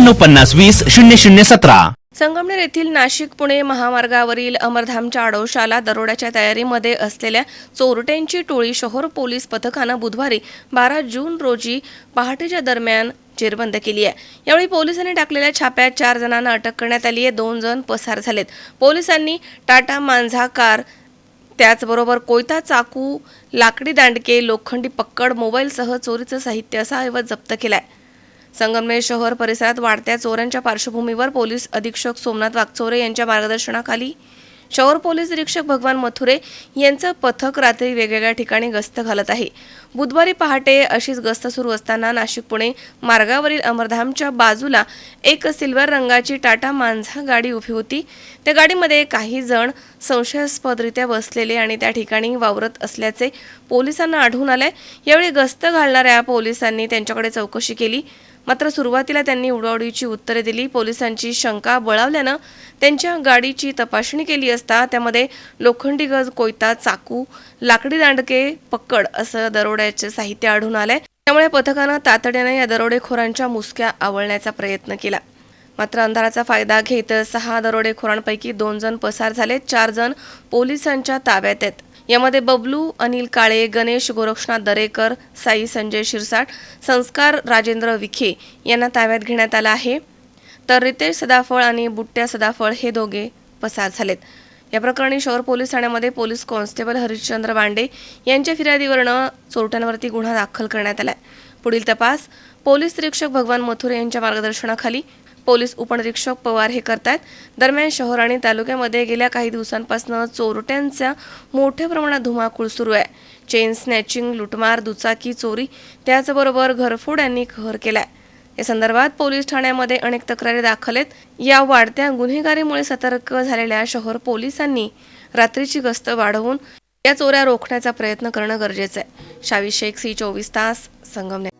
पन्नास वीस शून्य शून्य सतरा. संगमनेर येथील नाशिक पुणे महामार्गावरील अमरधामच्या आडोशाला दरोड्याच्या तयारीमध्ये असलेल्या चोरट्यांची टोळी शहर पोलीस पथकानं बुधवारी बारा जून रोजी पहाटेच्या दरम्यान जेरबंद केली आहे. यावेळी पोलिसांनी टाकलेल्या छाप्यात चार जणांना अटक करण्यात आली आहे. दोन जण पसार झालेत. पोलिसांनी टाटा मांझा कार त्याचबरोबर कोयता चाकू लाकडी दांडके लोखंडी पक्कड मोबाईलसह चोरीचं साहित्य असा ऐवज जप्त केलाय. संगमनेर शहर परिसरात वाढत्या चोऱ्यांच्या पार्श्वभूमीवर पोलीस अधीक्षक सोमनाथ वागचोरे यांच्या मार्गदर्शनाखाली शहर पोलीस निरीक्षक भगवान मथुरे यांचं पथक रात्री वेगवेगळ्या ठिकाणी गस्त घालत आहे. बुधवारी पहाटे अशीच गस्त सुरू असताना नाशिक पुणे मार्गावरील अमरधामच्या बाजूला एक सिल्वर रंगाची टाटा मांझा गाडी उभी होती. त्या गाडीमध्ये काही जण संशयास्पदरित्या बसलेले आणि त्या ठिकाणी वावरत असल्याचे पोलिसांना आढळून आले यावेळी गस्त घालणाऱ्या पोलिसांनी त्यांच्याकडे चौकशी केली. मात्र सुरुवातीला त्यांनी उडवाउडीची उत्तरे दिली. पोलिसांची शंका बळावल्यानं त्यांच्या गाडीची तपासणी केली असता त्यामध्ये लोखंडी गज कोयता चाकू लाकडी दांडके पक्कड असं दरोड्याचे साहित्य आढळून आलंय. त्यामुळे पथकानं तातडीने या दरोडेखोरांच्या मुसक्या आवळण्याचा प्रयत्न केला. मात्र अंधाराचा फायदा घेत सहा दरोडेखोरांपैकी दोन जण पसार झाले. चार जण पोलिसांच्या ताब्यात आहेत. यामध्ये बबलू अनिल काळे गणेश गोरक्षनाथ दरेकर साई संजय शिरसाट संस्कार राजेंद्र विखे यांना ताब्यात घेण्यात आलं आहे. तर रितेश सदाफळ आणि बुट्ट्या सदाफळ हे दोघे पसार झालेत. या प्रकरणी शहर पोलीस ठाण्यामध्ये पोलीस कॉन्स्टेबल हरिश्चंद्र वांडे यांच्या फिर्यादीवरनं चोरट्यांवरती गुन्हा दाखल करण्यात आला पुढील तपास पोलीस निरीक्षक भगवान मथुरे यांच्या मार्गदर्शनाखाली पोलीस उपनिरीक्षक पवार हे करतायत. दरम्यान शहर आणि तालुक्यामध्ये गेल्या काही दिवसांपासून चोरट्यांचा मोठ्या प्रमाणात धुमाकूळ सुरू आहे. चेन स्नॅचिंग लुटमार दुचाकी चोरी त्याचबरोबर घरफोड यांनी कहर केलाय. या संदर्भात पोलीस ठाण्यामध्ये अनेक तक्रारी दाखल आहेत. या वाढत्या गुन्हेगारीमुळे सतर्क झालेल्या शहर पोलिसांनी रात्रीची गस्त वाढवून या चोऱ्या रोखण्याचा प्रयत्न करणं गरजेचं आहे. शावी शेख सी चोवीस तास Sangamner